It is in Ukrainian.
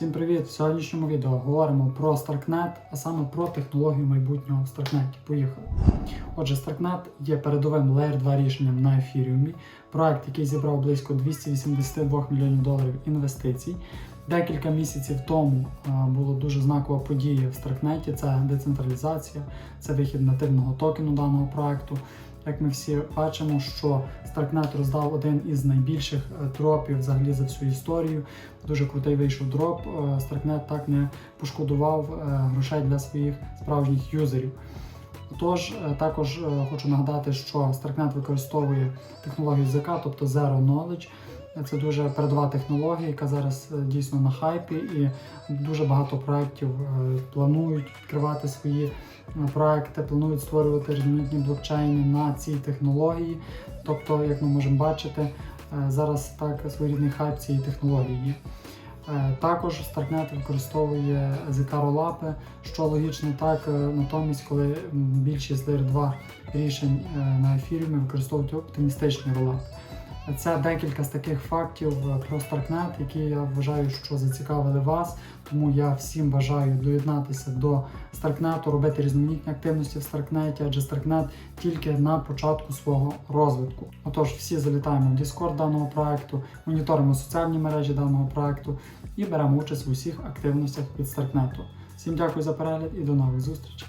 Всім привіт! В сьогоднішньому відео говоримо про Starknet, а саме про технологію майбутнього в Starknet. Поїхали. Отже, Starknet є передовим Layer 2 рішенням на ефіріумі, проект, який зібрав близько 282 мільйонів доларів інвестицій. Декілька місяців тому е, була дуже знакова подія в Starknet, це децентралізація, це вихід нативного токену даного проекту. Як ми всі бачимо, що Starknet роздав один із найбільших е, дропів взагалі за всю історію. Дуже крутий вийшов дроп. Старкнет так не пошкодував е, грошей для своїх справжніх юзерів. Тож е, також хочу нагадати, що Starknet використовує технологію ЗК, тобто Zero Knowledge. Це дуже передова технологія, яка зараз е, дійсно на хайпі, і дуже багато проєктів е, планують відкривати свої е, проекти, планують створювати різноманітні блокчейни на цій технології. Тобто, як ми можемо бачити, зараз так своєрідний хайп цієї технології є. Також Starknet використовує ZK ролапи, що логічно так. Натомість, коли більшість Layer 2 рішень на ефіріумі використовують оптимістичні ролапи. Це декілька з таких фактів е, про Starknet, які я вважаю, що зацікавили вас. Тому я всім бажаю доєднатися до Starknet, робити різноманітні активності в Starknet, адже Starknet тільки на початку свого розвитку. Отож, всі залітаємо в Discord даного проекту, моніторимо соціальні мережі даного проекту і беремо участь в усіх активностях від Starknet. Всім дякую за перегляд і до нових зустрічей!